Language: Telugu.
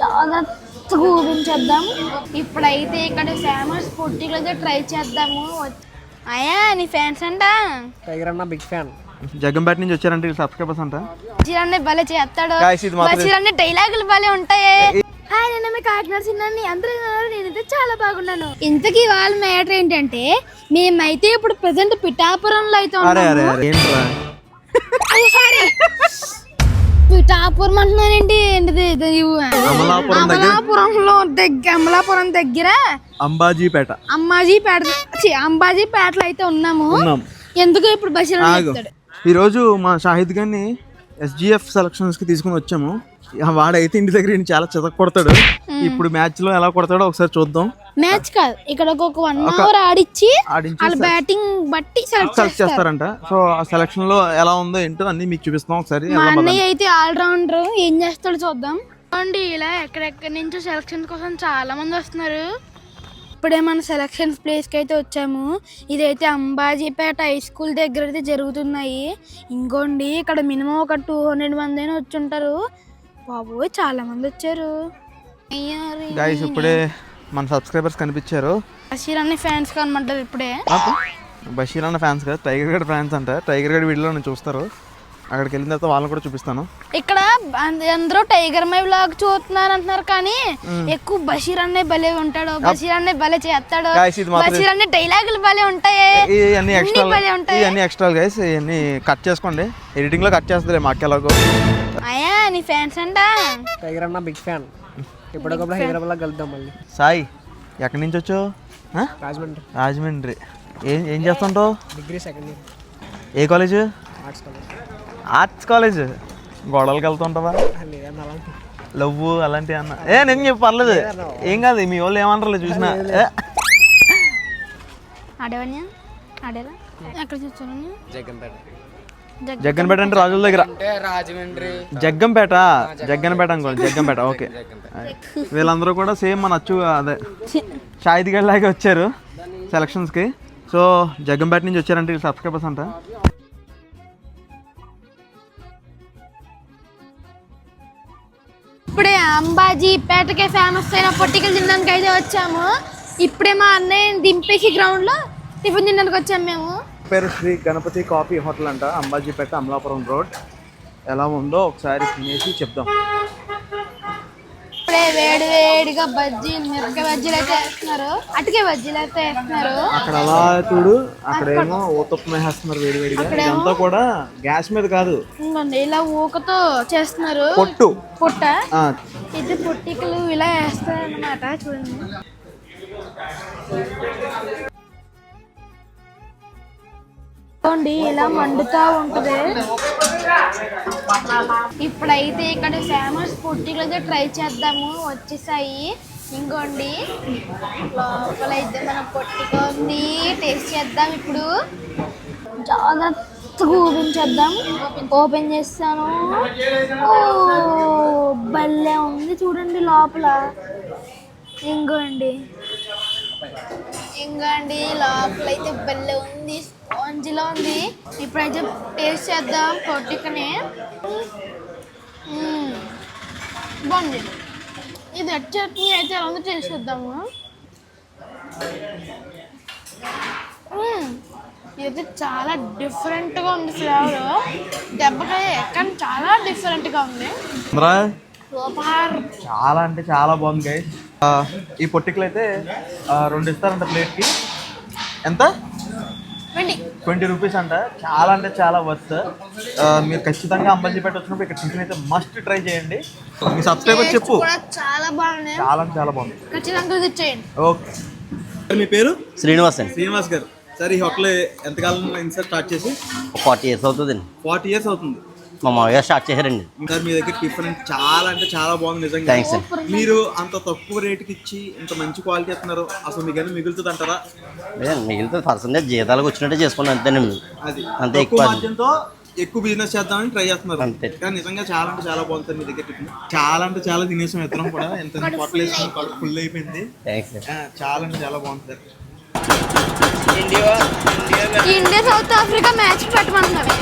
జాగ్రత్తగా ఊపించేద్దాం ఇప్పుడైతే ఇక్కడ ఫేమస్ అయితే ట్రై చేద్దాము. అయ్యా నీ ఫ్యాన్స్ అంట? టైగర్ అన్న బిగ్ ఫ్యాన్ జగ్గంపేట నుంచి వచ్చారంటే సబ్స్క్రైబర్స్ అంట. బషీర్ భలే చేస్తాడు. అన్ని డైలాగులు భలే ఉంటాయి. హాయ్ నేను మీ కాకినాడ సిన్నాన్ని అందరూ ఉన్నారు? నేనైతే చాలా బాగున్నాను. ఇంతకీ వాళ్ళ మ్యాటర్ ఏంటంటే మేమైతే ఇప్పుడు ప్రజెంట్ పిఠాపురంలో అయితే అరే అరే ఉన్నాము. పిఠాపురం అంటున్నానండి ఏంటిది ఇది? ఇవ్వు. అమలాపురం దగ్గర. అమలాపురంలో దగ్గర అమలాపురం దగ్గర అంబాజీపేట. అంబాజీపేట ఛీ, అంబాజీపేటలో అయితే ఉన్నాము. ఉన్నాం. ఎందుకు ఇప్పుడు బషీర్ అని ఆగు. చెప్తాడు? ఈరోజు మా షాహిద్ గారిని ఎస్జిఎఫ్ సెలక్షన్స్కి తీసుకుని వచ్చాము. ఇక వాడైతే ఇంటి దగ్గర ఈయన చాలా చితక కొడతాడు ఇప్పుడు మ్యాచ్లో ఎలా కొడతాడో ఒకసారి చూద్దాం. మ్యాచ్ కాదు. ఇక్కడ ఒక వన్ అవర్ ఆడిచ్చి ఆడించి వాళ్ళ బ్యాటింగ్ బట్టి సెలెక్ట్ చేస్తారంట. సో ఆ సెలక్షన్లో ఎలా ఉందో ఏంటో అన్ని మీకు చూపిస్తాం ఒకసారి. మా అన్నయ్య అయితే ఆల్ రౌండర్ ఏం చేస్తాడో చూద్దాం. చూడండి ఇలా ఎక్కడెక్కడి నుంచో సెలక్షన్ కోసం చాలా మంది వస్తున్నారు. ఇప్పుడే మన సెలక్షన్ ప్లేస్కి అయితే వచ్చాము. ఇదైతే అంబాజీపేట హై స్కూల్ దగ్గర అయితే జరుగుతున్నాయి. ఇంకోండి ఇక్కడ మినిమం ఒక టూ హండ్రెడ్ మంది అయినా వచ్చి ఉంటారు బాబోయ్ చాలా మంది వచ్చారు. గైస్ ఇప్పుడే మన సబ్స్క్రైబర్స్ కనిపించారు. బషీర్ అనే ఫ్యాన్స్ కనమంటారు ఇప్పుడే. బషీర్ అన్న ఫ్యాన్స్ కదా? టైగర్ గడ్ ఫ్యాన్స్ అంట. టైగర్ గడ్ వీడియోలో నేను చూస్తారు. అక్కడికి వెళ్ళిన తర్వాత వాళ్ళని కూడా చూపిస్తాను. ఇక్కడ అంద- అందరూ టైగర్ మై వ్లాగ్ చూస్తున్నారు అంటున్నారు కానీ ఎక్కువ బషీర్ అనే భలే ఉంటాడు. బషీర్ అనే భలే చేస్తాడు. Guys, ఇది మాత్రం- బషీర్ అనే డైలాగులు భలే ఉంటాయి. ఇవన్నీ అన్ని ఎక్స్ట్రా భలే ఉంటాయి. ఇవన్నీ ఎక్స్ట్రా గైస్ ఇవన్నీ కట్ చేసుకోండి. ఎడిటింగ్లో కట్ చేస్తుంది మాకు ఎలాగో అయ్యా నీ ఫ్యాన్స్ అంట? టైగర్ అన్న బిగ్ ఫ్యాన్ ఇప్పటికప్పుడు హైదరాబాద్లో కలుద్దాం మళ్ళీ. సాయి ఎక్కడి నుంచి వచ్చావు? రాజమండ్రి. రాజమండ్రి. ఏం ఏం చేస్తుంటావు? Degree second year. ఏ college? Arts college. Arts college. గొడవలకి వెళ్తుంటావా? అలాంటి. లవ్ అలాంటివి అన్న. ఏ నేను చెప్పు పర్లేదు. ఏం కాదు మీ వాళ్ళు ఏమంటారు చూసినా. ఆడేరా ఎక్కడ జగన్పేట జగ్గన్పేట అంటే రాజుల దగ్గర. రాజమండ్రి. జగ్గంపేట? జగ్గన్పేట అనుకోండి జగ్గంపేట ఓకే. వీళ్ళందరూ కూడా సేమ్ మన అచ్చు అదే షాహిద్ గడ్ లాగే వచ్చారు సెలక్షన్స్కి. సో జగ్గంపేట నుంచి వచ్చారంటే వీళ్ళు సబ్స్క్రైబర్స్ అంట. ఇప్పుడే అంబాజీ పేటకే ఫేమస్ అయిన పొట్టికలు తినడానికి అయితే వచ్చాము. ఇప్పుడే మా అన్నయ్య దింపేసి గ్రౌండ్లో టిఫిన్ తినడానికి వచ్చాము మేము. పేరు శ్రీ గణపతి కాఫీ హోటల్ అంట అంబాజీపేట అమలాపురం రోడ్. ఎలా ఉందో ఒకసారి తినేసి చెప్దాం. ఇప్పుడే వేడి వేడిగా బజ్జీలు మిరపకాయ బజ్జీలు అయితే వేస్తున్నారు. అటుకే బజ్జీలు అయితే వేస్తున్నారు. అక్కడ అలా చూడు అక్కడేమో ఊతప్పం వేస్తున్నారు వేడి వేడిగా. ఇదంతా కూడా గ్యాస్ మీద కాదు. ఇంకోండి ఇలా ఊకతో చేస్తున్నారు. పొట్టు. పుట్ట. ఆ, ఇది పొట్టికలు ఇలా వేస్తారు అన్నమాట చూడండి. చూడండి ఇలా మండుతా ఉంటది. ఇప్పుడైతే ఇక్కడ ఫేమస్ పుట్టిలు అయితే ట్రై చేద్దాము. వచ్చేసాయి. ఇంకోండి లోపల అయితే మన పొట్టిక ఉంది. టేస్ట్ చేద్దాం ఇప్పుడు. జాగ్రత్తగా ఓపెన్ చేద్దాం. ఓపెన్ చేస్తాను. భలే ఉంది చూడండి లోపల. ఇంకోండి. ఇంకోండి లోపల అయితే బల్లే ఉంది. స్పాంజిలో ఉంది. ఇప్పుడైతే టేస్ట్ చేద్దాం పొట్టికని. బాగుంది ఇది రెడ్ చట్నీ అయితే ఎలా ఉందో టేస్ట్ చేద్దాము ఇది చాలా డిఫరెంట్గా ఉంది ఫ్లేవర్. దెబ్బకాయ కానీ చాలా డిఫరెంట్గా ఉంది. చాలా అంటే చాలా బాగుంది గైస్ ఈ పొట్టికలు అయితే ఆ, రెండు ఇస్తారంట ప్లేట్కి. ఎంత? ట్వంటీ. రూపీస్ అంట. చాలా అంటే చాలా వర్త్. మీరు ఖచ్చితంగా అంబాజీపేట వచ్చినప్పుడు ఇక్కడ టిఫిన్ అయితే మస్ట్ ట్రై చేయండి. మీ సబ్స్క్రైబర్ చెప్పు. చాలా బాగున్నాయి. చాలా అంటే చాలా బాగుంది. ఖచ్చితంగా ఓకే. మీ పేరు? శ్రీనివాస్ అండి. శ్రీనివాస్ గారు. సార్ ఈ హోటల్ ఎంతకాలం ఇన్సర్ స్టార్ట్ చేసి? ఫార్టీ ఇయర్స్ అవుతుందండి. ఫార్టీ ఇయర్స్ అవుతుంది. మా మామయ్య స్టార్ట్ చేశారండి సార్ మీ దగ్గర టిఫిన్ చాలా అంటే చాలా బాగుంది నిజంగా. థ్యాంక్స్ అండి. మీరు అంత తక్కువ రేటుకి ఇచ్చి ఇంత మంచి క్వాలిటీ ఇస్తున్నారు. అసలు మీకు ఏమైనా మిగులుతుంది అంటారా? లేదండి, మిగిలితే పర్సెంటేజ్ జీతాలకు వచ్చినట్టే చేసుకోండి అంతేనండి అది. అంతే ఎక్కువ మార్జిన్తో ఎక్కువ బిజినెస్ చేద్దామని ట్రై చేస్తున్నారు. అంతే. కానీ నిజంగా చాలా అంటే చాలా బాగుంది సార్ మీ దగ్గర టిఫిన్. చాలా అంటే చాలా తినేసాం ఇద్దరం కూడా. ఎంత కడుపు ఫుల్ అయిపోయింది. థ్యాంక్స్ ఆ, చాలా అంటే చాలా బాగుంది sir. India South Africa match పెట్టమన్నారు